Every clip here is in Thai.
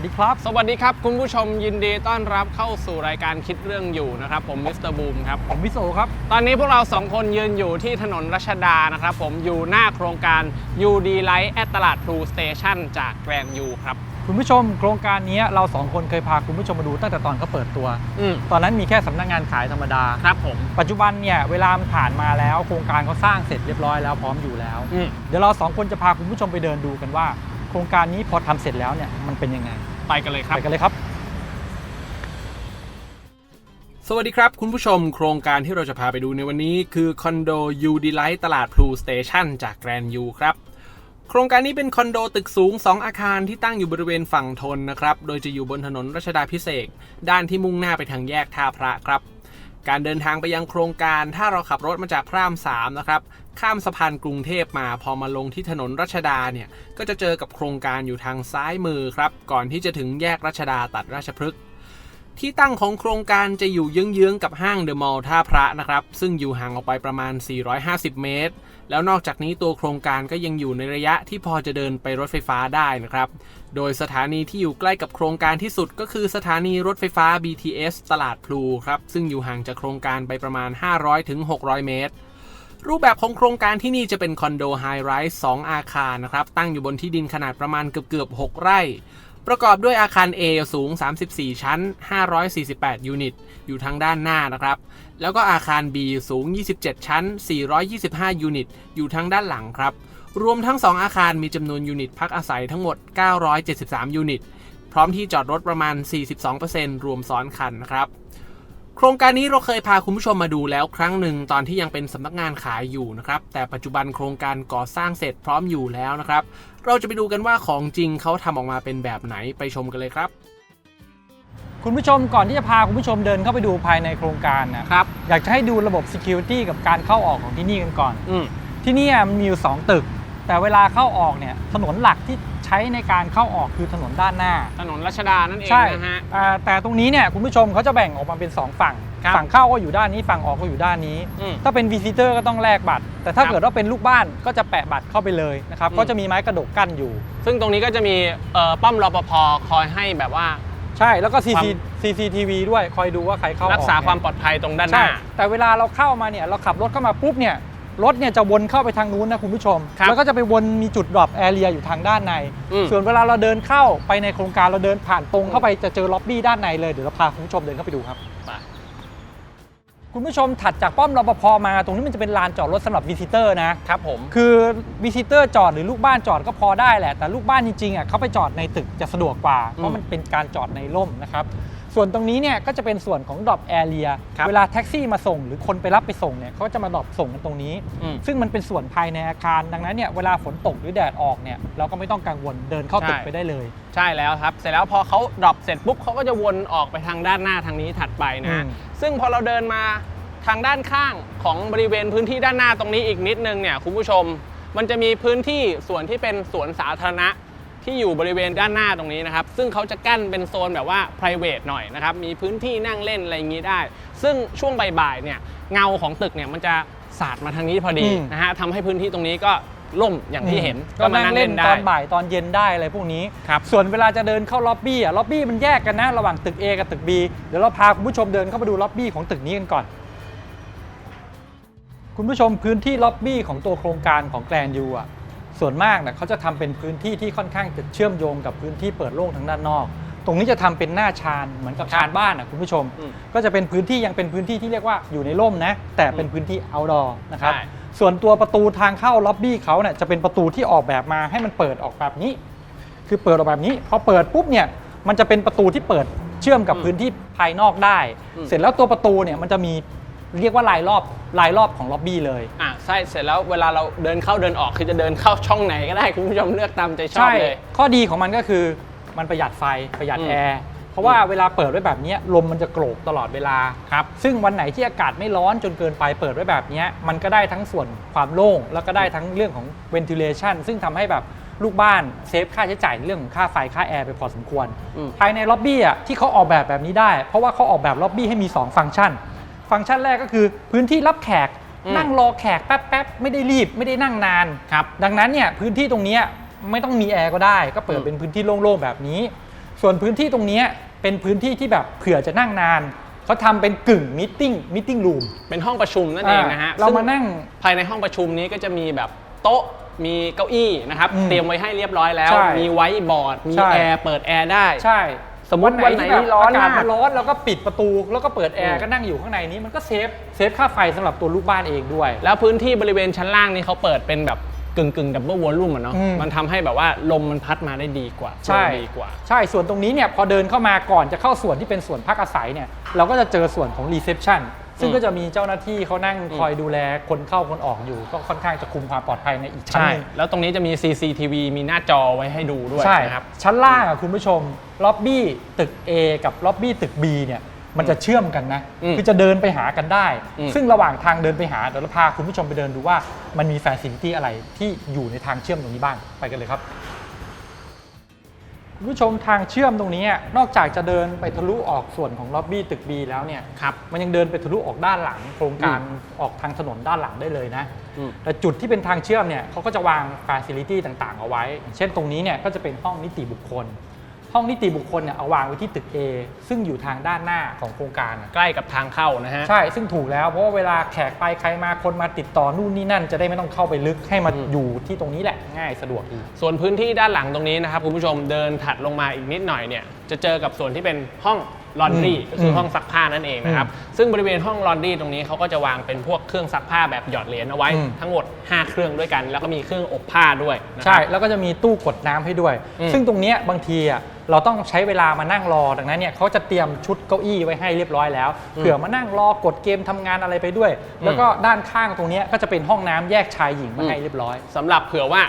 วัสดีครับ สวัสดีครับ คุณผู้ชมยินดีต้อนรับเข้าสู่รายการคิดเรื่องอยู่นะครับ ผมมิสเตอร์บูมครับ ผมวิโซครับ ตอนนี้พวกเราสองคนยืนอยู่ที่ถนนรัชดานะครับ ผมอยู่หน้าโครงการ UD Light แอตลาดพลูสเตชันจากแกรนยูครับ คุณผู้ชมโครงการนี้เราสองคนเคยพาคุณผู้ชมมาดูตั้งแต่ตอนเขาเปิดตัว อืมตอนนั้นมีแค่สำนักงานขายธรรมดา ครับผม ปัจจุบันเนี่ยเวลามันผ่านมาแล้ว โครงการเขาสร้างเสร็จเรียบร้อยแล้วพร้อมอยู่แล้ว อืมเดี๋ยวเราสองคนจะพาคุณผู้ชมไปเดินดูกันว่า โครงการนี้พอทำเสร็จแล้วเนี่ยมันเป็นยังไง ไปกันเลยครับ ไปกันเลยครับ สวัสดีครับ คุณผู้ชมโครงการที่เราจะพาไปดูในวันนี้คือคอนโดยูดีไลท์ตลาดพลูสเตชันจากแกรนยูครับโครงการนี้เป็นคอนโดตึกสูง 2 อาคารที่ตั้งอยู่บริเวณฝั่งทนนะครับ โดยจะอยู่บนถนนรัชดาพิเศษ ด้านที่มุ่งหน้าไปทางแยกท่าพระครับ การเดินทางไปยังโครงการถ้าเราขับรถมาจากพระราม3นะครับข้ามสะพานกรุงเทพมาพอมาลงที่ถนนรัชดาเนี่ยก็จะเจอกับโครงการอยู่ทางซ้ายมือครับก่อนที่จะถึงแยกรัชดาตัดราชพฤกษ์ที่ตั้งของโครงการจะอยู่เยื้องๆกับห้างเดอะมอลล์ท่าพระนะครับซึ่งอยู่ห่างออกไปประมาณ 450 เมตร แล้วนอกจากนี้ตัวโครงการก็ยังอยู่ในระยะที่พอจะเดินไปรถไฟฟ้าได้นะครับ โดยสถานีที่อยู่ใกล้กับโครงการที่สุดก็คือสถานีรถไฟฟ้า BTS ตลาดพลูครับ ซึ่งอยู่ห่างจากโครงการไปประมาณ 500-600 เมตรรูปแบบของโครงการที่นี่จะเป็นคอนโดไฮไรส์2อาคารนะครับ ตั้งอยู่บนที่ดินขนาดประมาณเกือบๆ6ไร่ ประกอบด้วยอาคาร A สูง 34 ชั้น 548 ยูนิต อยู่ทางด้านหน้านะครับ แล้วก็อาคาร B สูง 27 ชั้น 425 ยูนิต อยู่ทางด้านหลังครับ รวมทั้ง 2 อาคารมีจำนวนยูนิตพักอาศัยทั้งหมด 973 ยูนิต พร้อมที่จอดรถประมาณ 42%รวมซ้อนคันนะครับโครงการนี้เราเคยพาคุณผู้ชมมาดูแล้วครั้งหนึ่งตอนที่ยังเป็นสำนักงานขายอยู่นะครับ แต่ปัจจุบันโครงการก่อสร้างเสร็จพร้อมอยู่แล้วนะครับ เราจะไปดูกันว่าของจริงเขาทำออกมาเป็นแบบไหนไปชมกันเลยครับ คุณผู้ชมก่อนที่จะพาคุณผู้ชมเดินเข้าไปดูภายในโครงการนะครับ อยากจะให้ดูระบบ Security กับการเข้าออกของที่นี่กันก่อน อืม ที่นี่มันมีอยู่ 2 ตึก แต่เวลาเข้าออกเนี่ยถนนหลักที่ใช้ในการเข้าออกคือถนนด้านหน้า ถนนรัชดานั่นเองใช่นะฮะ อ่าแต่ตรงนี้เนี่ยคุณผู้ชมเขาจะแบ่งออกมาเป็น 2 ฝั่ง ครับฝั่งเข้าก็อยู่ด้านนี้ฝั่งออกก็อยู่ด้านนี้ อืมถ้าเป็นวิซิเตอร์ก็ต้องแลกบัตร แต่ถ้าครับเกิดว่าเป็นลูกบ้านก็จะแปะบัตรเข้าไปเลยนะครับอืม ก็จะมีไม้กระดกกั้นอยู่ ซึ่งตรงนี้ก็จะมีเอ่อป้อมรปภคอยให้แบบว่า ใช่แล้วก็ความ CC CCTV ด้วยคอยดูว่าใครเข้าออกรักษาเนี่ยความปลอดภัยตรงด้านหใช่น้า แต่เวลาเราเข้ามาเนี่ยเราขับรถเข้ามาปุ๊บเนี่ย รถเนี่ยจะวนเข้าไปทางนู้นนะคุณผู้ชม ครับแล้วก็จะไปวนมีจุดดรอปแอเรียอยู่ทางด้านใน อืม ส่วนเวลาเราเดินเข้าไปในโครงการเราเดินผ่านตรงเข้าไปจะเจอล็อบบี้ด้านในเลยเดี๋ยวเราพาคุณผู้ชมเดินเข้าไปดูครับ ไป คุณผู้ชมถัดจากป้อมรปภมาตรงนี้มันจะเป็นลานจอดรถสำหรับวิซิเตอร์นะ ครับผม คือวิซิเตอร์จอดหรือลูกบ้านจอดก็พอได้แหละ แต่ลูกบ้านจริงๆอะเขาไปจอดในตึกจะสะดวกกว่า เพอืราะมมันเป็นการจอดในร่มนะครับ ส่วนตรงนี้เนี่ยก็จะเป็นส่วนของดรอปแอเรียครับเวลาแท็กซี่มาส่ง หรือคนไปรับไปส่งเนี่ยเขาจะมาดรอปส่งกันตรงนี้ อืมซึ่งมันเป็นส่วนภายในอาคารดังนั้นเนี่ยเวลาฝนตกหรือแดดออกเนี่ยเราก็ไม่ต้องกังวลเดินเข้าตึกใช่ ไปได้เลย ใช่แล้วครับ เสร็จแล้วพอเขาดรอปเสร็จปุ๊บเขาก็จะวนออกไปทางด้านหน้าทางนี้ถัดไปนะฮะอืม ซึ่งพอเราเดินมาทางด้านข้างของบริเวณพื้นที่ด้านหน้าตรงนี้อีกนิดนึงเนี่ยคุณผู้ชม มันจะมีพื้นที่ส่วนที่เป็นสวนสาธารณะ ที่อยู่บริเวณด้านหน้าตรงนี้นะครับ ซึ่งเขาจะกั้นเป็นโซนแบบว่า p r i v a t หน่อยนะครับ มีพื้นที่นั่งเล่นอะไรอย่างนี้ได้ ซึ่งช่วงบ่ายๆเนี่ยเงาของตึกเนี่ยมันจะสาดมาทางนี้พอดีอืม นะฮะทำให้พื้นที่ตรงนี้ก็ล่มอย่างที่เห็นก็นั่งเล่นตได้อนบ่ายตอนเย็นได้อะไรพวกนี้ ครับ ส่วนเวลาจะเดินเข้าล็อบบี้อะล็อบบี้มันแยกกันนะ ระหว่างตึก A กับตึก B เดี๋ยวเราพาคุณผู้ชมเดินเข้าไปดูล็อบบี้ของตึกนี้กันก่อน คุณผู้ชมพื้นที่ล็อบบี้ของตัวโครงการของแกรนยูอะ ส่วนมากนะเขาจะทำเป็นพื้นที่ที่ค่อนข้างจะเชื่อมโยงกับพื้นที่เปิดโล่งทางด้านนอก ตรงนี้จะทำเป็นหน้าชานเหมือนกับชานบ้านอะคุณผู้ชม อืมก็จะเป็นพื้นที่ยังเป็นพื้นที่ที่เรียกว่าอยู่ในร่มนะ แต่เป็นพื้นที่ outdoor นะครับ ใช่ ส่วนตัวประตูทางเข้าล็อบบี้เขาเนี่ยจะเป็นประตูที่ออกแบบมาให้มันเปิดออกแบบนี้ คือเปิดออกแบบนี้พอเปิดปุ๊บเนี่ยมันจะเป็นประตูที่เปิดเชื่อมกับอืมพื้นที่ภายนอกได้ อืม เสร็จแล้วตัวประตูเนี่ยมันจะมี เรียกว่าลายรอบลายรอบของล็อบบี้เลย อะใช่เสร็จแล้วเวลาเราเดินเข้าเดินออกคือจะเดินเข้าช่องไหนก็ได้คุณผู้ชมเลือกตามใจชอบใช่เลยข้อดีของมันก็คือมันประหยัดไฟประหยัดอืมแอร์เพราะว่าเวลาเปิดไว้แบบเนี้ยลมมันจะโกรกตลอดเวลาครับซึ่งวันไหนที่อากาศไม่ร้อนจนเกินไปเปิดไว้แบบเนี้ยมันก็ได้ทั้งส่วนความโล่ง แล้วก็ได้ทั้งเรื่องของ ventilation ซึ่งทำให้แบบลูกบ้านเซฟค่าใช้จ่ายในเรื่องของค่าไฟค่าแอร์ไปพอสมควรอืมภายในล็อบบี้อะที่เขาออกแบบแบบนี้ได้ เพราะว่าเขาออกแบบล็อบบี้ให้มี 2 ฟังก์ชัน ฟังก์ชันแรกก็คือพื้นที่รับแขกอืมนั่งรอแขกแป๊บๆ ไม่ได้รีบไม่ได้นั่งนาน ครับ ดังนั้นเนี่ยพื้นที่ตรงเนี้ยไม่ต้องมีแอร์ก็ได้ ก็เปิดอืมเป็นพื้นที่โล่งๆแบบนี้ ส่วนพื้นที่ตรงเนี้ยเป็นพื้นที่ที่แบบเผื่อจะนั่งนานเขาทำเป็นกึ่งมิทติ้งมิทติ้งรูม เป็นห้องประชุมนั่นเองนะฮะเราซึ่งมานั่งภายในห้องประชุมนี้ก็จะมีแบบโต๊ะมีเก้าอี้นะครับอืมเตรียมไว้ให้เรียบร้อยแล้วใช่มีไว้บอร์ด มีใช่แอร์เปิดแอร์ได้ ใช่ สมมุติวันไหนที่แบบร้อนอากาศมากมันร้อนแล้วก็ปิดประตูแล้วก็เปิดแออืร์มก็นั่งอยู่ข้างในนี้มันก็เซฟเซฟค่าไฟสำหรับตัวลูกบ้านเองด้วย แล้วพื้นที่บริเวณชั้นล่างนี้เขาเปิดเป็นแบบกึ่งกึ่งดับเบิลวอลลุ่มอะเนาะอืมมันทำให้แบบว่าลมมันพัดมาได้ดีกว่าใช่โฟลว์ดีกว่า ใช่ส่วนตรงนี้เนี่ยพอเดินเข้ามาก่อนจะเข้าส่วนที่เป็นส่วนพักอาศัยเนี่ยเราก็จะเจอส่วนของรีเซพชัน ซึ่งอืมก็จะมีเจ้าหน้าที่เขานั่งอืมคอยดูแลคนเข้าคนออกอยู่ ก็ค่อนข้างจะคุมความปลอดภัยในอีกชั้นใช่ หนึง แล้วตรงนี้จะมี CCTV มีหน้าจอไว้ให้ดูด้วยใช่นะครับ ชั้นล่างอะคุณผู้ชมล็อบบี้ตึก A กับล็อบบี้ตึก B เนี่ยมันจะเชื่อมกันนะ อืมคือจะเดินไปหากันได้ อืมซึ่งระหว่างทางเดินไปหาเดี๋ยวเราพาคุณผู้ชมไปเดินดูว่ามันมีแฟซิลิตี้อะไรที่อยู่ในทางเชื่อมตรงนี้บ้างไปกันเลยครับ คุณผู้ชมทางเชื่อมตรงนี้อะนอกจากจะเดินไปทะลุออกส่วนของล็อบบี้ตึก B แล้วเนี่ยครับมันยังเดินไปทะลุออกด้านหลัง โครงการออกทางถนนด้านหลังได้เลยนะอืมแต่จุดที่เป็นทางเชื่อมเนี่ยเขาก็จะวางฟ a ซิลิตี้ต่างๆ เอาไว้อย่างเช่นตรงนี้เนี่ยก็จะเป็นห้องนิติบุคคล ห้องนิติบุคคลเนี่ยเอาวางไว้ที่ตึก A ซึ่งอยู่ทางด้านหน้าของโครงการอะใกล้กับทางเข้านะฮะ ใช่ ซึ่งถูกแล้วเพราะว่าเวลาแขกไปใครมาคนมาติดต่อนู่นนี่นั่น จะได้ไม่ต้องเข้าไปลึกให้มาอืมอยู่ที่ตรงนี้แหละง่ายสะดวกดี ส่วนพื้นที่ด้านหลังตรงนี้นะครับคุณผู้ชมเดินถัดลงมาอีกนิดหน่อยเนี่ยจะเจอกับส่วนที่เป็นห้อง ลอนดรีอืมก็คืออมห้องซักผ้านั่นเองนะครับ ซึ่งบริเวณห้องลอนดรีตรงนี้เขาก็จะวางเป็นพวกเครื่องซักผ้าแบบหยอดเหรียญเอาไว้อืมทั้งหมด 5 เครื่องด้วยกัน แล้วก็มีเครื่องอบผ้าด้วยนะคใช่รับแล้วก็จะมีตู้กดน้ำให้ด้วยอืมซึ่งตรงเนี้ยบางทีอะเราต้องใช้เวลามานั่งรอดังนั้นเนี่ยเขาจะเตรียมชุดเก้าอี้ไว้ให้เรียบร้อยแล้วเผื่อมานั่งรอกดเกมทำงานอะไรไปด้วย แล้วก็ด้านข้างตรงเนี้ยก็จะเป็นห้องน้ำแยกชายหญิงมาให้เรียบร้อยสำหรับเผื่อว่า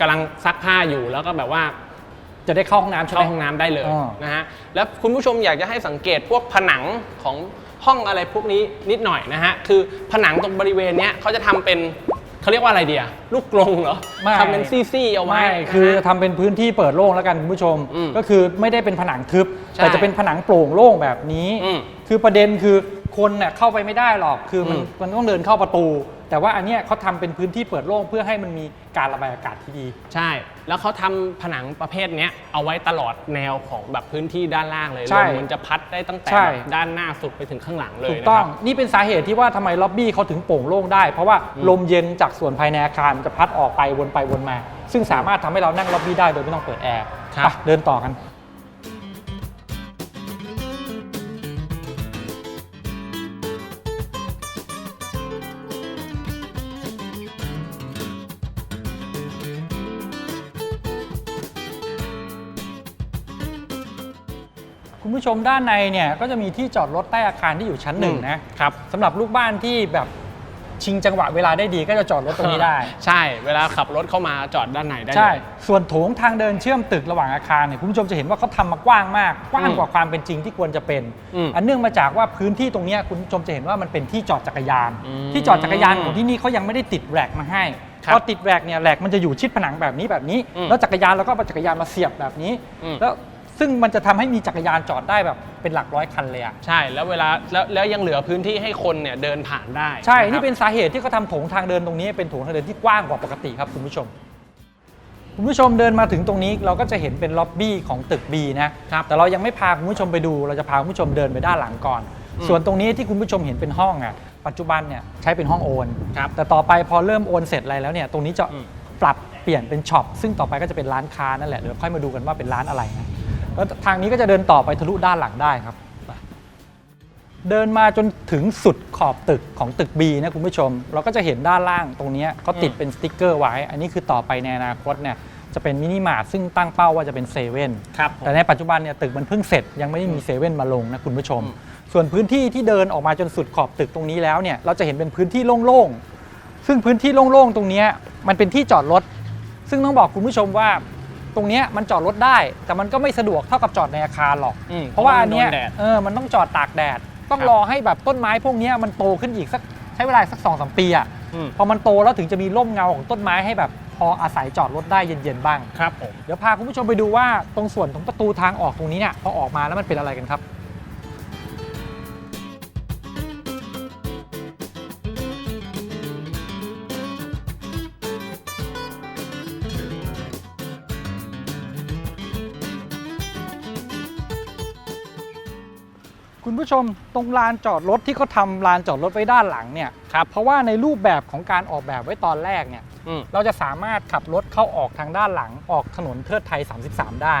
กำลังซักผ้าอยู่แล้วก็แบบว่า จะได้เข้าห้องน้ำใช่ไหเข้าม ห้องน้ำได้เลยอ่านะฮะแล้วคุณผู้ชมอยากจะให้สังเกตพวกผนังของห้องอะไรพวกนี้นิดหน่อยนะฮะคือผนังตรงบริเวณเนี้ยเขาจะทำเป็นเขาเรียกว่าอะไรเดียลูกกรงเหรอไม่ทำเป็นซี่ๆเอาไว้ไม่นะฮะ คือทำเป็นพื้นที่เปิดโล่งแล้วกันคุณผู้ชม อืมก็คือไม่ได้เป็นผนังทึบ ใช่แต่จะเป็นผนังโปร่งโล่งแบบนี้ อืมคือประเด็นคือคนเน่ยเข้าไปไม่ได้หรอก คือมันอืมมันต้องเดินเข้าประตู แต่ว่าอันเนี้ยเขาทำเป็นพื้นที่เปิดโล่งเพื่อให้มันมีการระบายอากาศที่ดี ใช่ แล้วเขาทำผนังประเภทเนี้ยเอาไว้ตลอดแนวของแบบพื้นที่ด้านล่างเลยใช่ลมมันจะพัดได้ตั้งแต่ใช่ แบบด้านหน้าสุดไปถึงข้างหลังเลยถูกนะต้คองรับ นี่เป็นสาเหตุที่ว่าทำไมล็อบบี้เขาถึงโปร่งโล่งได้ เพราะว่าอืมลมเย็นจากส่วนภายในอาคารมันจะพัดออกไปวนไปวนมา ซึ่งสามารถทำให้เรานั่งล็อบบี้ได้โดยไม่ต้องเปิดแอร์ไปเดินต่อกัน ชมด้านในเนี่ยก็จะมีที่จอดรถใต้อาคารที่อยู่ชั้นหนึ่งนะครับสำหรับลูกบ้านที่แบบชิงจังหวะเวลาได้ดีก็จะจอดรถตรงนี้ได้ ใช่ เวลาขับรถเข้ามาจอดด้านไหนได้ใช่เลยส่วนโถงทางเดินเชื่อมตึกระหว่างอาคารเนี่ยคุณผู้ชมจะเห็นว่าเขาทำมากว้างมาก กว้างอืมกว่าความเป็นจริงที่ควรจะเป็น อืมอันเนื่องมาจากว่าพื้นที่ตรงเนี้ยคุณผู้ชมจะเห็นว่ามันเป็นที่จอดจักรยาน อืมที่จอดจักรยานของที่นี่เขายังไม่ได้ติดแร็กมาให้ครับพอติดแร็กเนี่ยแร็กมันจะอยู่ชิดผนังแบบนี้แบบนี้ อืมแล้วจักรยานเราก็เอาจักรยานมาเสียบแบบนี้ อืม แล้ว ซึ่งมันจะทำให้มีจักรยานจอดได้แบบเป็นหลักร้อยคันเลยอะใช่แล้วเวลาแล้วแล้วยังเหลือพื้นที่ให้คนเนี่ยเดินผ่านได้ใช่ะครับ นี่เป็นสาเหตุที่เขาทำโถงทางเดินตรงนี้เป็นโถงทางเดินที่กว้างกว่าปกติครับคุณผู้ชม คุณผู้ชมเดินมาถึงตรงนี้เราก็จะเห็นเป็นล็อบบี้ของตึก B นะครับแต่เรายังไม่พาคุณผู้ชมไปดู เราจะพาคุณผู้ชมเดินไปด้านหลังก่อน อืม ส่วนตรงนี้ที่คุณผู้ชมเห็นเป็นห้องอะปัจจุบันเนี่ยใช้เป็นห้องโอน ครับ แต่ต่อไปพอเริ่มโอนเสร็จอะไรแล้วเนี่ยตรงนี้จะอืม ปรับเปลี่ยนเป็นช็อปซึ่งต่อไปก็จะเป็นร้านค้านั่นแหละเดี๋ยวค่อยมาดูกันว่าเป็นร้านอะไรนะ แล้วทางนี้ก็จะเดินต่อไปทะลุด้านหลังได้ครับ เดินมาจนถึงสุดขอบตึกของตึก B นะคุณผู้ชม เราก็จะเห็นด้านล่างตรงเนี้ยเขาติดอืมเป็นสติกเกอร์ไว้ อันนี้คือต่อไปในอนาคตเนี่ยจะเป็นมินิมาร์ทซึ่งตั้งเป้าว่าจะเป็นเซเว่นครับผมแต่ในปัจจุบันเนี่ยตึกมันเพิ่งเสร็จยังไม่ได้มีเซเว่นมาลงนะคุณผู้ชมอืมส่วนพื้นที่ที่เดินออกมาจนสุดขอบตึกตรงนี้แล้วเนี่ยเราจะเห็นเป็นพื้นที่โล่งๆซึ่งพื้นที่โล่งๆตรงเนี้ยมันเป็นที่จอดรถ ซึ่งต้องบอกคุณผู้ชมว่า ตรงเนี้ยมันจอดรถได้ แต่มันก็ไม่สะดวกเท่ากับจอดในอาคารหรอก อืมเพราะว่าอันเนี้ยโดแดด เออมันต้องจอดตากแดด ต้องครับ รอให้แบบต้นไม้พวกเนี้ยมันโตขึ้นอีกสักใช้เวลาสักสองสามปีอะอืมพอมันโตแล้วถึงจะมีร่มเงาของต้นไม้ให้แบบพออาศัยจอดรถได้เย็นๆบ้าง ครับผม เดี๋ยวพาคุณผู้ชมไปดูว่าตรงส่วนของประตูทางออกตรงนี้เนี่ยพอออกมาแล้วมันเป็นอะไรกันครับ คุณผู้ชมตรงลานจอดรถที่เขาทำลานจอดรถไว้ด้านหลังเนี่ยครับเพราะว่าในรูปแบบของการออกแบบไว้ตอนแรกเนี่ยอืมเราจะสามารถขับรถเข้าออกทางด้านหลังออกถนนเทิดไทย 33 ได้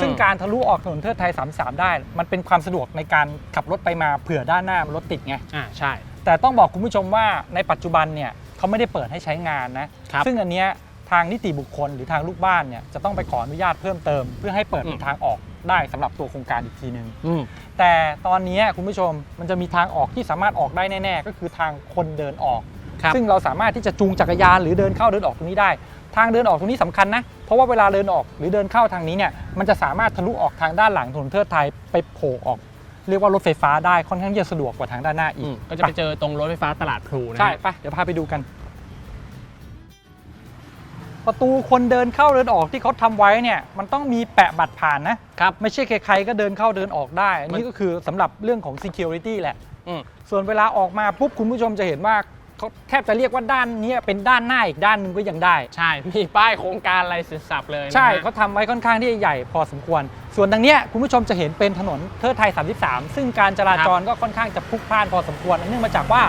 ซึ่งการทะลุออกถนนเทิดไทย 33 ได้ มันเป็นความสะดวกในการขับรถไปมาเผื่อด้านหน้ามันรถติดไง อ่าใช่ แต่ต้องบอกคุณผู้ชมว่าในปัจจุบันเนี่ยเขาไม่ได้เปิดให้ใช้งานนะ ครับซึ่งอันเนี้ยทางนิติบุคคลหรือทางลูกบ้านเนี่ยจะต้องไปขออนุญาตเพิ่มเติม เพื่อให้เปิดเป็นทางออก ได้สำหรับตัวโครงการอีกทีนึงอืมแต่ตอนนี้คุณผู้ชมมันจะมีทางออกที่สามารถออกได้แน่ๆ ก็คือทางคนเดินออก ครับ ซึ่งเราสามารถที่จะจูงจักรยานหรือเดินเข้าเดินออกตรงนี้ได้ ทางเดินออกตรงนี้สำคัญนะ เพราะว่าเวลาเดินออกหรือเดินเข้าทางนี้เนี่ย มันจะสามารถทะลุออกทางด้านหลังถนนเทิดไทยไปโผล่ออก เรียกว่ารถไฟฟ้าได้ค่อนข้างที่จะสะดวกกว่าทางด้านหน้าอีอืกมก็จะไปเจอตรงรถไฟฟ้าตลาดพลูนะใช่ไปเดี๋ยวพาไปดูกัน ประตูคนเดินเข้าเดินออกที่เขาทำไว้เนี่ยมันต้องมีแปะบัตรผ่านนะครับไม่ใช่ใครๆก็เดินเข้าเดินออกได้ อันนี้ก็คือสำหรับเรื่องของ security แหละอืมส่วนเวลาออกมาปุ๊บคุณผู้ชมจะเห็นว่าเขาแทบจะเรียกว่าด้านเนี้ยเป็นด้านหน้าอีกด้านหนึงก็ยังได้ ใช่ มีป้ายโครงการอะไรเสร็จสับเลยนะฮะใช่เขาทำไว้ค่อนข้างที่จะใหญ่พอสมควร ส่วนทางเนี้ยคุณผู้ชมจะเห็นเป็นถนนเทิดไทย 33 ซึ่งการจราจรก็ค่อนข้างจะพลุกพล่านพอสมควรเนื่องมาจากว่า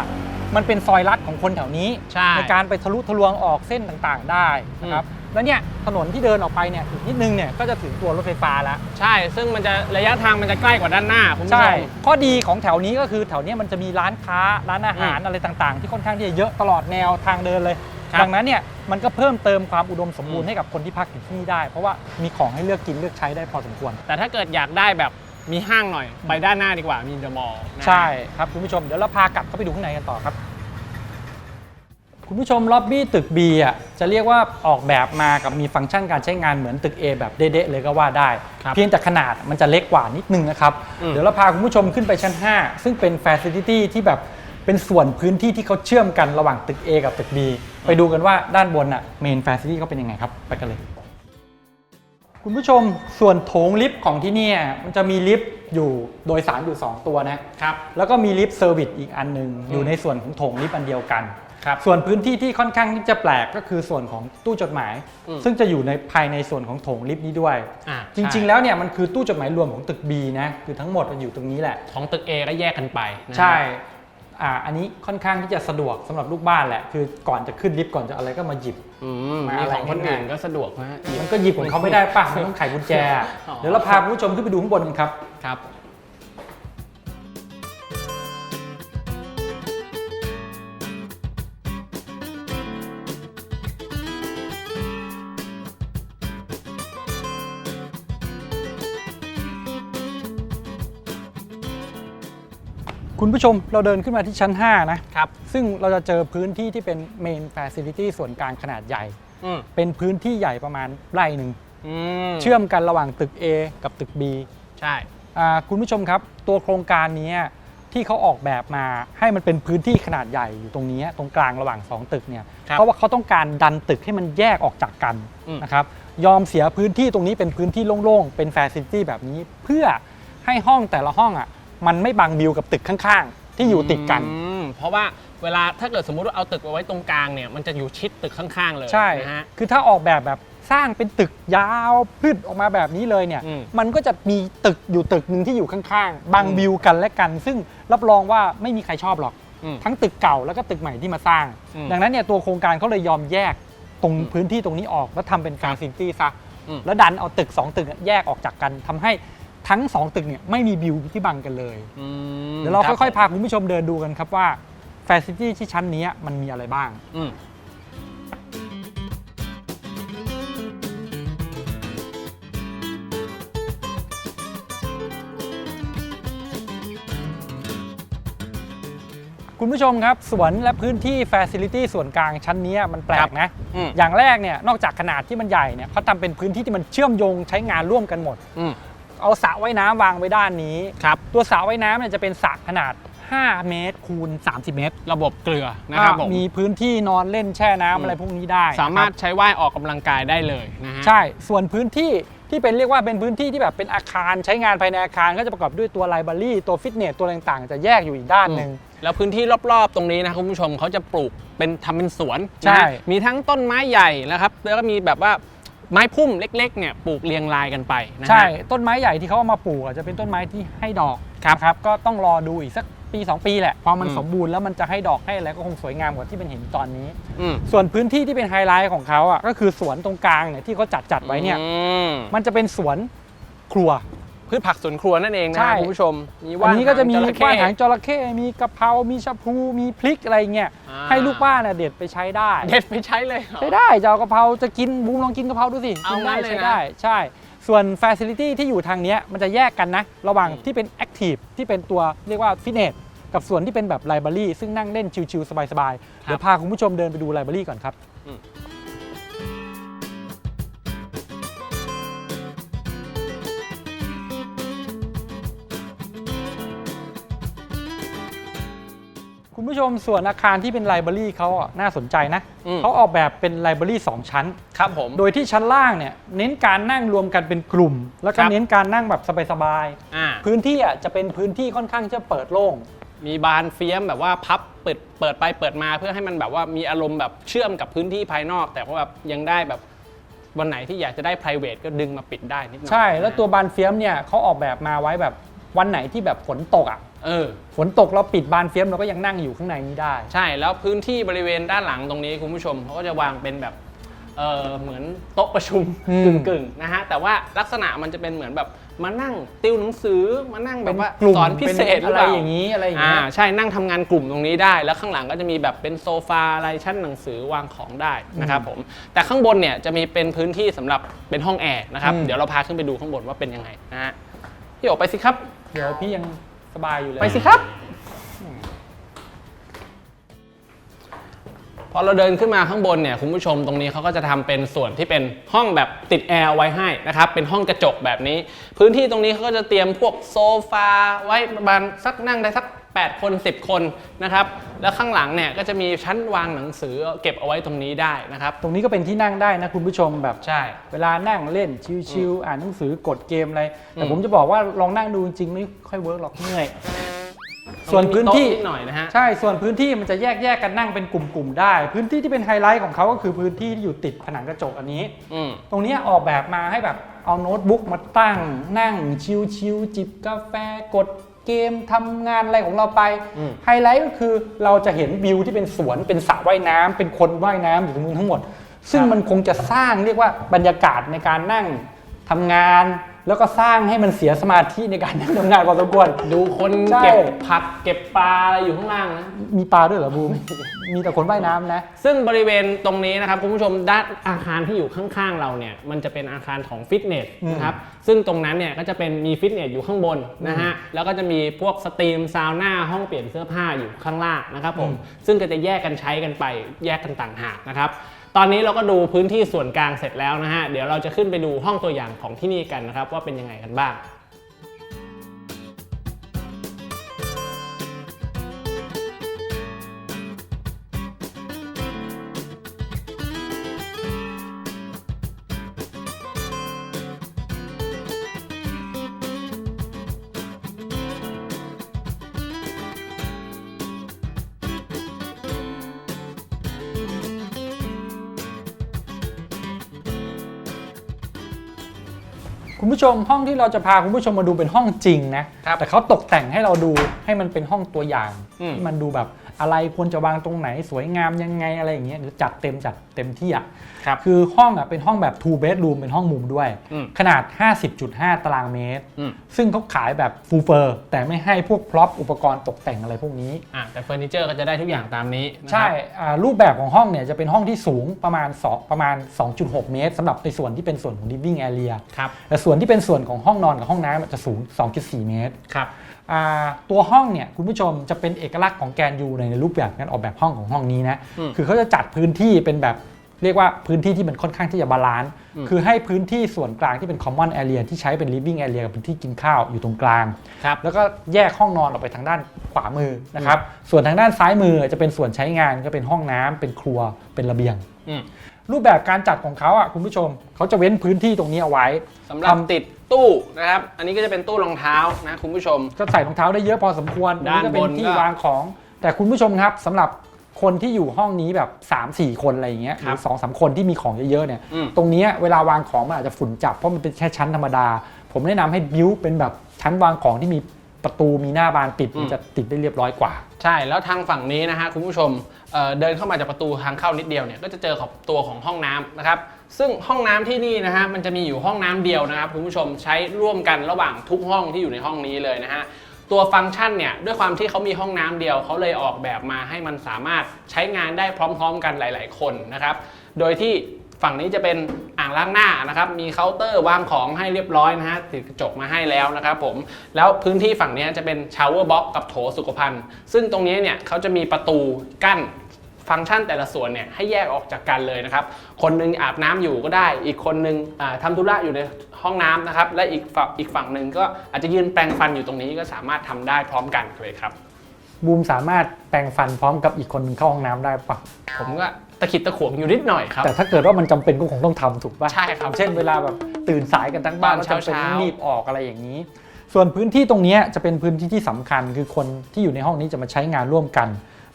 มันเป็นซอยลัดของคนแถวนี้ใช่การไปทะลุทะลวงออกเส้นต่างๆ ได้นะครับแล้วเนี่ยถนนที่เดินออกไปเนี่ยอีกนิดนึงเนี่ยก็จะถึงตัวรถไฟฟ้าแล้ว ใช่ ซึ่งมันจะระยะทางมันจะใกล้กว่าด้านหน้าคุณผู้ชใช่มข้อดีของแถวนี้ก็คือแถวเนี้ยมันจะมีร้านค้าร้านอาหารอืมอะไรต่างๆ ที่ค่อนข้างที่จะเยอะตลอดแนวทางเดินเลยครับดังนั้นเนี่ยมันก็เพิ่มเติมความอุดมสมบูรอืณ์มให้กับคนที่พักอยู่ที่นี่ได้ เพราะว่ามีของให้เลือกกินเลือกใช้ได้พอสมควร แต่ถ้าเกิดอยากได้แบบ มีห้างหน่อย ไปด้านหน้าดีกว่ามีเดอะมอลล์ใช่ครับคุณผู้ชมเดี๋ยวเราพากลับเข้าไปดูข้างในกันต่อครับ คุณผู้ชมล็อบบี้ตึก B อะจะเรียกว่าออกแบบมากับมีฟังก์ชันการใช้งานเหมือนตึก A แบบเด๊ะๆเลยก็ว่าได้ครับเพียงแต่ขนาดมันจะเล็กกว่านิดนึงนะครับอืมเดี๋ยวเราพาคุณผู้ชมขึ้นไปชั้น 5 ซึ่งเป็น Facility ที่แบบเป็นส่วนพื้นที่ที่เขาเชื่อมกันระหว่างตึก A กับตึก B ไปดูกันว่าด้านบนอะ Main Facility เขาเป็นยังไงครับไปกันเลย คุณผู้ชมส่วนโถงลิฟต์ของที่เนี่ยมันจะมีลิฟต์อยู่โดยสารอยู่ 2 ตัวนะครับแล้วก็มีลิฟต์เซอร์วิสอีกอันหนึ่งอยู่ในส่วนของโถงลิฟต์อันเดียวกันครับส่วนพื้นที่ที่ค่อนข้างที่จะแปลกก็คือส่วนของตู้จดหมายอืมซึ่งจะอยู่ในภายในส่วนของโถงลิฟต์นี้ด้วยอ่าจริง ๆ แล้วเนี่ยมันคือตู้จดหมายรวมของตึก B นะคือทั้งหมดมันอยู่ตรงนี้แหละ ของตึก A ก็แยกกันไปนะฮะใช่ อ่าอันนี้ค่อนข้างที่จะสะดวกสำหรับลูกบ้านแหละ คือก่อนจะขึ้นลิฟต์ก่อนจะอะไรก็มาหยิบ อืมมามีอะไรของคนอื่นง่ายๆก็สะดวกนะฮะ มันก็หยิบของเขาไม่ได้ป่ะมันต้องไขกุญแจ อ๋อ เดี๋ยวเราพาคุณผู้ชมขึ้นไปดูข้างบนกันครับ ครับ คุณผู้ชมเราเดินขึ้นมาที่ชั้น 5 นะครับ ซึ่งเราจะเจอพื้นที่ที่เป็น Main Facility ส่วนกลางขนาดใหญ่ อืมเป็นพื้นที่ใหญ่ประมาณไร่หนึ่ง อืมเชื่อมกันระหว่างตึก A กับตึก B ใช่ อ่าคุณผู้ชมครับ ตัวโครงการนี้ที่เขาออกแบบมาให้มันเป็นพื้นที่ขนาดใหญ่อยู่ตรงนี้ตรงกลางระหว่าง 2 ตึกเนี่ยครับเพราะว่าเขาต้องการดันตึกให้มันแยกออกจากกันอืม นะครับยอมเสียพื้นที่ตรงนี้เป็นพื้นที่โล่งๆ เป็น Facility แบบนี้ เพื่อให้ห้องแต่ละห้องอะ มันไม่บังบิวกับตึกข้างๆ ที่อยู่ติดกัน อืมเพราะว่าเวลาถ้าเกิดสมมุติว่าเอาตึกเอาไว้ตรงกลางเนี่ยมันจะอยู่ชิดตึกข้างๆเลยใช่ นะฮะ คือถ้าออกแบบแบบสร้างเป็นตึกยาวพืชออกมาแบบนี้เลยเนี่ย อืมมันก็จะมีตึกอยู่ตึกหนึ่งที่อยู่ข้างๆ บังอืม วิวกันและกัน ซึ่งรับรองว่าไม่มีใครชอบหรอก อืม ทั้งตึกเก่าแล้วก็ตึกใหม่ที่มาสร้าง อืมดังนั้นเนี่ยตัวโครงการเขาเลยยอมแยกตรงอืมพื้นที่ตรงนี้ออก แล้วทำเป็นฟาซิลิตี้ซะ อืม แล้วดันเอาตึก 2 ตึกแยกออกจากกันทำให้ ทั้ง 2 ตึกเนี่ยไม่มีบิวที่บังกันเลย อืมเดี๋ยวเรารับค่อยๆ พาคุณผู้ชมเดินดูกันครับว่าฟ a ซิลิตี้ที่ชั้นนี้มันมีอะไรบ้างอืมคุณผู้ชมครับสวนและพื้นที่ Facility ส่วนกลางชั้นนี้มันแปลครักบนะ อืมอย่างแรกเนี่ยนอกจากขนาดที่มันใหญ่เนี่ยเขาทำเป็นพื้นที่ที่มันเชื่อมโยงใช้งานร่วมกันหมด อืม เอาสระว่ายน้ำวางไว้ด้านนี้ครับตัวสระว่ายน้ำเนี่ยจะเป็นสระขนาด 5 เมตรคูณ 30 เมตร ระบบเกลือนะครับผมมีพื้นที่นอนเล่นแช่น้ำอืมอะไรพวกนี้ได้ สามารถนะคใช้ว่ายออกกำลังกายได้เลยนะฮะบใช่ส่วนพื้นที่ที่เป็นเรียกว่าเป็นพื้นที่ที่แบบเป็นอาคารใช้งานภายในอาคารก็จะประกอบด้วยตัวไลบรารีตัวฟิตเนสตัวต่างๆ จะแยกอยู่อีกด้านหนึ่งแล้วพื้นที่รอบๆ ตรงนี้นะคุณผู้ชมเขาจะปลูกเป็นทำเป็นสวนใช่นะฮะมีทั้งต้นไม้ใหญ่นะครับแล้วก็มีแบบว่า ไม้พุ่มเล็กๆเนี่ยปลูกเรียงรายกันไปนะฮะ ใช่ ต้นไม้ใหญ่ที่เขาเอามาปลูกอะจะเป็นต้นไม้ที่ให้ดอกครับนะครับ ก็ต้องรอดูอีกสักปี 2 ปีแหละ พอมันอืม สมบูรณ์แล้วมันจะให้ดอกให้อะไรก็คงสวยงามกว่าที่เป็นเห็นตอนนี้ อืมส่วนพื้นที่ที่เป็นไฮไลท์ของเขาอะก็คือสวนตรงกลางเนี่ยที่เขาจัดจัดไว้เนี่ย อืม มันจะเป็นสวนครัว พืชผักสวนครัวนั่นเองนะใช่ฮะคุณผู้ชมมีอัว่านนี้ก็จะมีหางจรเข้ว่านหางจระเข้มีกะเพรา มีชะพลูมีพริกอะไรเงี้ย อ่าให้ลูกบ้านน่ะเด็ดไปใช้ได้ เด็ดไปใช้เลยเหรอ ใช้ได้จะเอากะเพราจะกินบูมลองกินกะเพราดูสิเอากินได้งั้นเลยใช้นะได้ ใช่ ส่วน Facility ที่อยู่ทางเนี้ยมันจะแยกกันนะ ระหว่างอืม ที่เป็น Active ที่เป็นตัวเรียกว่าฟิตเนสกับส่วนที่เป็นแบบไลบรารีซึ่งนั่งเล่นชิลๆสบายๆ เดี๋ยวพาคุณผู้ชมเดินไปดูไลบรารีก่อนครับ อืม คุณผู้ชมส่วนอาคารที่เป็นไลบรารีเขาอะน่าสนใจนะอืม เขาออกแบบเป็นไลบรารีสองชั้น ครับผม โดยที่ชั้นล่างเนี่ยเน้นการนั่งรวมกันเป็นกลุ่ม แล้วก็ครับ เน้นการนั่งแบบสบายอ่า ๆพื้นที่อะจะเป็นพื้นที่ค่อนข้างจะเปิดโล่ง มีบานเฟียมแบบว่าพับเปิดเปิดไปเปิดมาเพื่อให้มันแบบว่ามีอารมณ์แบบเชื่อมกับพื้นที่ภายนอก แต่ว่าแบบยังได้แบบวันไหนที่อยากจะได้ p r i v a t ก็ดึงมาปิดได้นิดหน่อยใช่แล้วตัวบานเฟียมเนี่ยเขาออกแบบมาไว้แบบวันไหนที่แบบฝนตกอะ เออ ฝนตกเราปิดบานเฟียมเราก็ยังนั่งอยู่ข้างในนี้ได้ ใช่แล้วพื้นที่บริเวณด้านหลังตรงนี้คุณผู้ชมเขาก็จะวางเป็นแบบเออเหมือนโต๊ะประชุมอืมกึ่งกึ่งๆนะฮะแต่ว่าลักษณะมันจะเป็นเหมือนแบบมานั่งติวหนังสือมานั่งแบบว่าเป็นกลุ่มสอนพิเศษหป็รืนออะเปไรล่าอย่างนี้อะไรอย่างอ่าเงี้ยใช่นั่งทำงานกลุ่มตรงนี้ได้ แล้วข้างหลังก็จะมีแบบเป็นโซฟาอะไรชั้นหนังสือวางของได้นะครับผมแต่ข้างบนเนี่ยจะมีเป็นพื้นที่สำหรับเป็นห้องแอร์นะครับอืมเดี๋ยวเราพาขึ้นไปดูข้างบนว่าเป็นยังไงนะฮะพี่โอไปสิครับ เดี๋ยวพี่ยัง สบายอยู่เลย ไปสิครับ พอเราเดินขึ้นมาข้างบนเนี่ยคุณผู้ชมตรงนี้เขาก็จะทำเป็นส่วนที่เป็นห้องแบบติดแอร์ไว้ให้นะครับ เป็นห้องกระจกแบบนี้ พื้นที่ตรงนี้เขาก็จะเตรียมพวกโซฟาไว้ประมาณสักนั่งได้สัก 8 คน 10 คนนะครับแล้วข้างหลังเนี่ยก็จะมีชั้นวางหนังสือเก็บเอาไว้ตรงนี้ได้นะครับ ตรงนี้ก็เป็นที่นั่งได้นะคุณผู้ชมแบบใช่ เวลานั่งเล่นชิลๆอ่านหนังสือกดเกมอะไรแต่อืมผมจะบอกว่าลองนั่งดูจริงๆไม่ค่อยเวิร์กหรอกเหนื่อยส่วนพื้นที่มีโต๊ะนิดหน่อยนะฮะใช่ส่วนพื้นที่มันจะแยกแยกกันนั่งเป็นกลุ่มๆได้ พื้นที่ที่เป็นไฮไลท์ของเขาก็คือพื้นที่ที่อยู่ติดผนังกระจกอันนี้อืมตรงเนี้ยออกแบบมาให้แบบเอาโน้ตบุ๊กมาตั้งนั่งชิลๆจิบกาแฟกด เกมทำงานอะไรของเราไป อืม ไฮไลท์ก็คือเราจะเห็นวิวที่เป็นสวนเป็นสระว่ายน้ำเป็นคนว่ายน้ำอยู่ตรงนู้นทั้งหมด ซึ่งมันคงจะสร้างเรียกว่าบรรยากาศในการนั่งทำงาน แล้วก็สร้างให้มันเสียสมาธิในการนั่งทำงานพอสมควร ดูคนใช่ เก็บผักเก็บปลาอะไรอยู่ข้างล่างนะ มีปลาด้วยเหรอบูม มีแต่คนว่ายน้ำนะ ซึ่งบริเวณตรงนี้นะครับคุณผู้ชมด้านอาคารที่อยู่ข้างๆเราเนี่ยมันจะเป็นอาคารของฟิตเนสอืมนะครับซึ่งตรงนั้นเนี่ยก็จะเป็นมีฟิตเนสอยู่ข้างบนนะฮะแล้วก็จะมีพวกสตรีมซาวน่าห้องเปลี่ยนเสื้อผ้าอยู่ข้างล่างนะครับผมซึ่งก็จะแยกกันใช้กันไปแยกกันต่างหากนะครับ ตอนนี้เราก็ดูพื้นที่ส่วนกลางเสร็จแล้วนะฮะ เดี๋ยวเราจะขึ้นไปดูห้องตัวอย่างของที่นี่กันนะครับว่าเป็นยังไงกันบ้าง คุณผู้ชมห้องที่เราจะพาคุณผู้ชมมาดูเป็นห้องจริงนะครับแต่เขาตกแต่งให้เราดูให้มันเป็นห้องตัวอย่างอืมที่มันดูแบบ อะไรควรจะวางตรงไหนสวยงามยังไงอะไรอย่างเงี้ยหรือจัดเต็มจัดเต็มที่อะครับ คือห้องอะเป็นห้องแบบ two bedroom เป็นห้องมุมด้วย อืมขนาด 50.5 ตารางเมตร อืม ซึ่งเขาขายแบบ full fur แต่ไม่ให้พวกพร็อพอุปกรณ์ตกแต่งอะไรพวกนี้ อะแต่เฟอร์นิเจอร์ก็จะได้ทุกอย่างตามนี้นะครับ ใช่อ่ารูปแบบของห้องเนี่ยจะเป็นห้องที่สูงประมาณ2ประมาณ 2.6 เมตรสำหรับในส่วนที่เป็นส่วนของ living area ครับ แต่ส่วนที่เป็นส่วนของห้องนอนกับห้องน้ำจะสูง 2.4 เมตร ครับอ่า ตัวห้องเนี่ยคุณผู้ชมจะเป็นเอกลักษณ์ของแกนยูในรูปแบบการออกแบบห้องของห้องนี้นะอืมคือเขาจะจัดพื้นที่เป็นแบบเรียกว่าพื้นที่ที่มันค่อนข้างที่จะบาลานซ์อืมคือให้พื้นที่ส่วนกลางที่เป็น common area ที่ใช้เป็น living area กับพื้นที่กินข้าวอยู่ตรงกลางครับแล้วก็แยกห้องนอนออกไปทางด้านขวามือนะครับส่วนทางด้านซ้ายมือจะเป็นส่วนใช้งานก็เป็นห้องน้ำเป็นครัวเป็นระเบียงอืมรูปแบบการจัดของเขาอะคุณผู้ชมเขาจะเว้นพื้นที่ตรงนี้เอาไว้สำหรับติด ตู้นะครับ อันนี้ก็จะเป็นตู้รองเท้านะคุณผู้ชม ก็ใส่รองเท้าได้เยอะพอสมควรด้านก็เป็บนนที่ก็วางของ แต่คุณผู้ชมครับสำหรับคนที่อยู่ห้องนี้แบบ 3 4 คนอะไรอย่างเงี้ยหครัรืบอสองสามคนที่มีของเยอะๆเนี่ย อืม ตรงเนี้ยเวลาวางของมันอาจจะฝุ่นจับเพราะมันเป็นแค่ชั้นธรรมดา ผมแนะนำให้บิ้วเป็นแบบชั้นวางของที่มี ประตูมีหน้าบานปิดอืมมันจะติดได้เรียบร้อยกว่า ใช่แล้วทางฝั่งนี้นะฮะคุณผู้ชมเอ่อเดินเข้ามาจากประตูทางเข้านิดเดียวเนี่ยก็จะเจอขอบตัวของห้องน้ำนะครับซึ่งห้องน้ำที่นี่นะฮะมันจะมีอยู่ห้องน้ำเดียวนะครับคุณผู้ชมใช้ร่วมกันระหว่างทุกห้องที่อยู่ในห้องนี้เลยนะฮะตัวฟังก์ชันเนี่ยด้วยความที่เขามีห้องน้ำเดียวเขาเลยออกแบบมาให้มันสามารถใช้งานได้พร้อม ๆ กันหลาย ๆ คนนะครับโดยที่ ฝั่งนี้จะเป็นอ่างล้างหน้านะครับ มีเคาน์เตอร์วางของให้เรียบร้อยนะฮะติดกระจกมาให้แล้วนะครับผม แล้วพื้นที่ฝั่งนี้จะเป็นชาวเวอร์บ็อกกับโถสุขภัณฑ์ ซึ่งตรงนี้เนี่ยเขาจะมีประตูกั้นฟังก์ชันแต่ละส่วนเนี่ยให้แยกออกจากกันเลยนะครับ คนหนึงอาบน้ำอยู่ก็ได้ อีกคนหนึงอ่าทำธุระอยู่ในห้องน้ำนะครับ และอีกฝั่งอีกฝั่งหนึ่งก็อาจจะยืนแปรงฟันอยู่ตรงนี้ก็สามารถทำได้พร้อมกันเลยครับ บูมสามารถแปรงฟันพร้อมกับอีกคนหนึงเข้าห้องน้ำได้ปะผมก็ ตะขิดตะขวงอยู่นิดหน่อยครับ แต่ถ้าเกิดว่ามันจำเป็นก็คงต้องทำถูกปะใช่ครับ เช่นเวลาแบบตื่นสายกันทั้งบ้านตอนแล้วจำเป็นเช้าๆต้องรีบออกอะไรอย่างนี้ ส่วนพื้นที่ตรงเนี้ยจะเป็นพื้นที่ที่สำคัญคือคนที่อยู่ในห้องนี้จะมาใช้งานร่วมกัน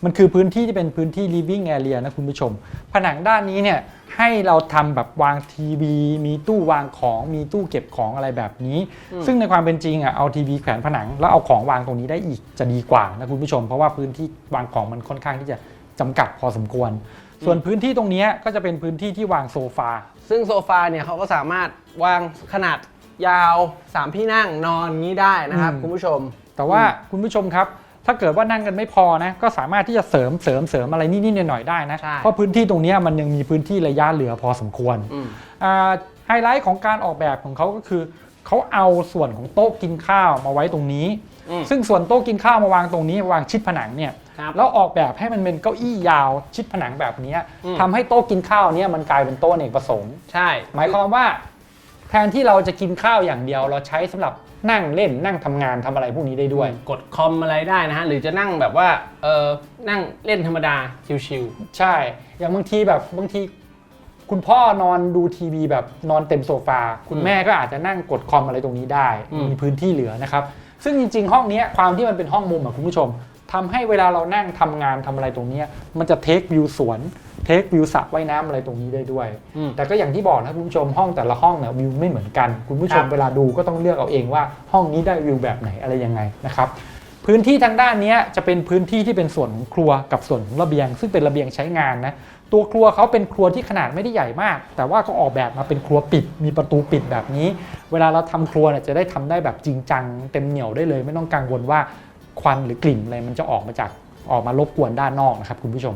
มันคือพื้นที่ที่เป็นพื้นที่ living area นะคุณผู้ชม ผนังด้านนี้เนี่ยให้เราทำแบบวางทีวีมีตู้วางของมีตู้เก็บของอะไรแบบนี้ ซึ่งในความเป็นจริงอะเอาทีวีแขวนผนังแล้วเอาของวางตรงนี้ได้อีกจะดีกว่านะคุณผู้ชม เพราะว่าพื้นที่วางของมันค่อนข้างที่จะจำกัดพอสมควร ส่วนพื้นที่ตรงเนี้ยก็จะเป็นพื้นที่ที่วางโซฟา ซึ่งโซฟาเนี่ยเขาก็สามารถวางขนาดยาว 3 ที่นั่งนอนงี้ได้นะครับอืมคุณผู้ชม แต่ว่าคุณผู้ชมครับ ถ้าเกิดว่านั่งกันไม่พอนะ ก็สามารถที่จะเสริมเสริมเสริมอะไรนิดๆหน่อยๆได้นะใช่เพราะพื้นที่ตรงเนี้ยมันยังมีพื้นที่ระยะเหลือพอสมควรอืมอ่าไฮไลท์ของการออกแบบของเขาก็คือเขาเอาส่วนของโต๊ะกินข้าวมาไว้ตรงนี้อืม ซึ่งส่วนโต๊ะกินข้าวมาวางตรงนี้วางชิดผนังเนี่ยครับแล้วออกแบบให้มันเป็นเก้าอี้ยาวชิดผนังแบบเนี้ยอืมทำให้โต๊ะกินข้าวเนี่ยมันกลายเป็นโต๊ะอเนกประสงค์ใช่ หมายความว่า แทนที่เราจะกินข้าวอย่างเดียวเราใช้สำหรับนั่งเล่นนั่งทำงานทำอะไรพวกนี้ได้ด้วย กดคอมอะไรได้นะฮะหรือจะนั่งแบบว่าเออนั่งเล่นธรรมดาชิวใช่ อย่างบางทีแบบบางทีคุณพ่อนอนดูทีวีแบบนอนเต็มโซฟา คุณอืมแม่ก็อาจจะนั่งกดคอมอะไรตรงนี้ได้อืมมีพื้นที่เหลือนะครับ ซึ่งจริง ๆ ห้องเนี้ยความที่มันเป็นห้องมุมอะคุณผู้ชมทำให้เวลาเรานั่งทำงานทำอะไรตรงเนี้ยมันจะเทควิวสวนเทควิวสระว่ายน้ำอะไรตรงนี้ได้ด้วยๆอืมแต่ก็อย่างที่บอกนะคุณผู้ชมห้องแต่ละห้องเนี่ยวิวไม่เหมือนกัน คุณผู้ชมครับเวลาดูก็ต้องเลือกเอาเองว่าห้องนี้ได้วิวแบบไหนอะไรยังไงนะครับพื้นที่ทางด้านเนี้ยจะเป็นพื้นที่ที่เป็นส่วนของครัวกับส่วนของระเบียง ซึ่งเป็นระเบียงใช้งานนะ ตัวครัวเขาเป็นครัวที่ขนาดไม่ได้ใหญ่มาก แต่ว่าก็ออกแบบมาเป็นครัวปิด มีประตูปิดแบบนี้ เวลาเราทำครัวเนี่ยจะได้ทำได้แบบจริงจังเต็มเหนียวได้เลย ไม่ต้องกังวลว่าควันหรือกลิ่นอะไรมันจะออกมาจากออกมารบกวนด้านนอกนะครับคุณผู้ชม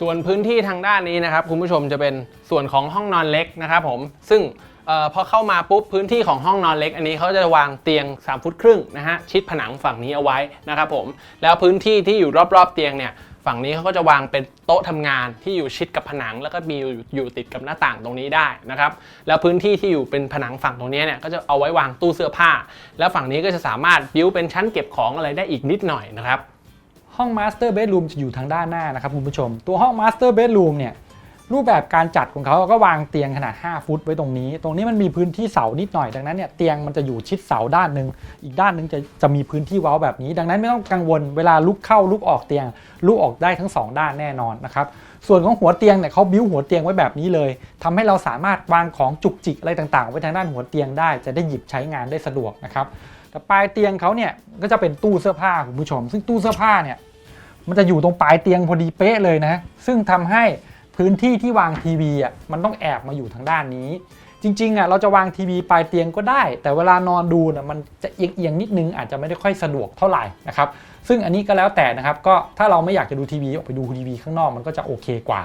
ส่วนพื้นที่ทางด้านนี้นะครับคุณผู้ชมจะเป็นส่วนของห้องนอนเล็กนะครับผมซึ่งออพอเข้ามาปุ๊บพื้นที่ของห้องนอนเล็ก อันนี้เขาจะวางเตียง 3 ฟุตครึ่งนะฮะชิดผนังฝั่งนี้เอาไว้นะครับผมแล้วพื้นที่ที่อยู่รอบๆเตียงเนี่ย ฝั่งนี้เขาก็จะวางเป็นโต๊ะทำงานที่อยู่ชิดกับผนัง แล้วก็มีอยู่ยติดกับหน้าต่างตรงนี้ได้นะครับ แล้วพื้นที่ที่อยู่เป็นผนังฝั่งตรงนี้เนี่ยก็จะเอาไว้วางตู้เสื้อผ้า แล้วฝั่งนี้ก็จะสามารถบิ้วเป็นชั้นเก็บของอะไรได้อีกนิดหน่อยนะครับห้องมาสเตอร์เบดรูมจะอยู่ทางด้านหน้านะครับคุณผู้ชม ตัวห้องมาสเตอร์เบดรูมเนี่ย รูปแบบการจัดของเขาก็วางเตียงขนาด 5 ฟุตไว้ตรงนี้ ตรงนี้มันมีพื้นที่เสานิดหน่อย ดังนั้นเนี่ยเตียงมันจะอยู่ชิดเสาด้านหนึ่ง อีกด้านหนึ่งจะจะมีพื้นที่เว้าแบบนี้ ดังนั้นไม่ต้องกังวล เวลาลุกเข้าลุกออกเตียง ลุกออกได้ทั้งสองด้านแน่นอนนะครับ ส่วนของหัวเตียงเนี่ยเขาบิ้วหัวเตียงไว้แบบนี้เลยทำให้เราสามารถวางของจุกจิกอะไรต่างๆ ไว้ทางด้านหัวเตียงได้ จะได้หยิบใช้งานได้สะดวกนะครับ แต่ปลายเตียงเขาเนี่ยก็จะเป็นตู้เสื้อผ้าคุณผู้ชม ซึ่งตู้เสื้อผ้าเนี่ยมันจะอยู่ตรงปลายเตียงพอดีเป๊ะเลยนะ ซึ่งทำให้ พื้นที่ที่วางทีวีอะมันต้องแอบมาอยู่ทางด้านนี้ จริงๆอะเราจะวางทีวีปลายเตียงก็ได้ แต่เวลานอนดูน่ะมันจะเอียงๆนิดนึงอาจจะไม่ได้ค่อยสะดวกเท่าไหร่นะครับซึ่งอันนี้ก็แล้วแต่นะครับก็ถ้าเราไม่อยากจะดูทีวีออกไปดูทีวีข้างนอกมันก็จะโอเคกว่า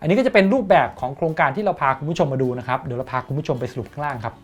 อันนี้ก็จะเป็นรูปแบบของโครงการที่เราพาคุณผู้ชมมาดูนะครับเดี๋ยวเราพาคุณผู้ชมไปสรุปข้างล่างครับ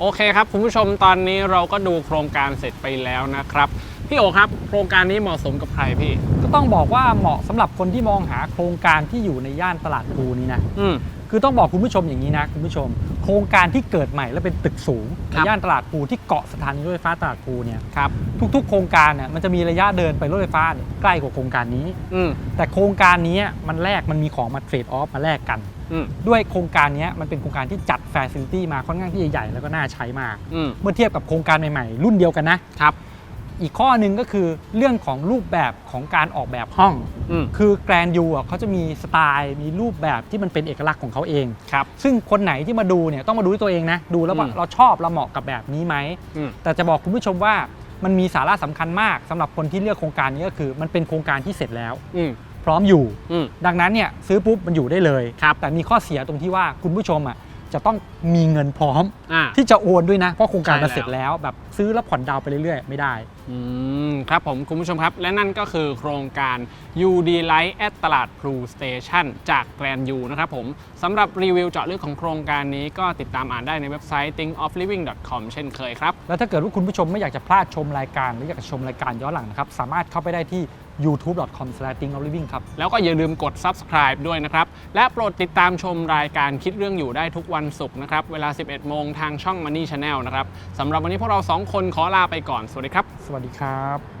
โอเคครับคุณผู้ชมตอนนี้เราก็ดูโครงการเสร็จไปแล้วนะครับ พี่โอครับโครงการนี้เหมาะสมกับใครพี่ ก็ต้องบอกว่าเหมาะสำหรับคนที่มองหาโครงการที่อยู่ในย่านตลาดพลูนี้นะ อืม คือต้องบอกคุณผู้ชมอย่างนี้นะคุณผู้ชม โครงการที่เกิดใหม่และเป็นตึกสูงคในรับ ย่านตลาดพลูที่เกาะสถานีรถไฟฟ้าตลาดพลูเนี่ยครับ ทุกๆ โครงการเนี่ยมันจะมีระยะเดินไปรถไฟฟ้าเนี่ยใกล้กว่าโครงการนี้ อืม แต่โครงการนี้มันแลกมันมีของมาเทรดออฟมาแลกกันอืม ด้วยโครงการนี้มันเป็นโครงการที่จัดแฟซิลิตี้มาค่อนข้างที่จะใหญ่แล้วก็น่าใช้มากอืมเมื่อเทียบกับโครงการใหม่ๆ รุ่นเดียวกันนะครับ อีกข้อหนึ่งก็คือเรื่องของรูปแบบของการออกแบบห้องอืมคือแกรนยูอะเขาจะมีสไตล์ มีรูปแบบที่มันเป็นเอกลักษณ์ของเขาเองครับซึ่งคนไหนที่มาดูเนี่ยต้องมาดูด้วยตัวเองนะ ดูแล้วว่าอืมเราชอบเราเหมาะกับแบบนี้ไหมอืมแต่จะบอกคุณผู้ชมว่ามันมีสาระสำคัญมากสำหรับคนที่เลือกโครงการนี้ก็คือ มันเป็นโครงการที่เสร็จแล้วอืมพ ร้อมอยู่ อืม ดังนั้นเนี่ยซื้อปุ๊บมันอยู่ได้เลยครับ แต่มีข้อเสียตรงที่ว่าคุณผู้ชมอะจะต้องมีเงินพร้อม อ่า ที่จะโอนด้วยนะ เพราะโครงการใช่มันเสร็จแล้วแบบซื้อแล้วผ่อนดาวน์ไปเรื่อยๆ ไม่ได้ อืมครับผมคุณผู้ชมครับ และนั่นก็คือโครงการ UD Light at ตลาด Blue Station จาก Grand U นะครับผมสำหรับรีวิวเจาะลึกของโครงการนี้ก็ติดตามอ่านได้ในเว็บไซต์ thinkofliving.com เช่นเคยครับ แล้วถ้าเกิดว่าคุณผู้ชมไม่อยากจะพลาดชมรายการ หรืออยากจะชมรายการย้อนหลังนะครับ สามารถเข้าไปได้ที่ youtube.com/thinkofliving ครับ แล้วก็อย่าลืมกด subscribe ด้วยนะครับ และโปรดติดตามชมรายการคิดเรื่องอยู่ได้ทุกวันศุกร์นะครับ เวลา 11 โมงทางช่อง Money Channel นะครับสำหรับวันนี้พวกเรา 2 คนขอลาไปก่อน สวัสดีครับ สวัสดีครับ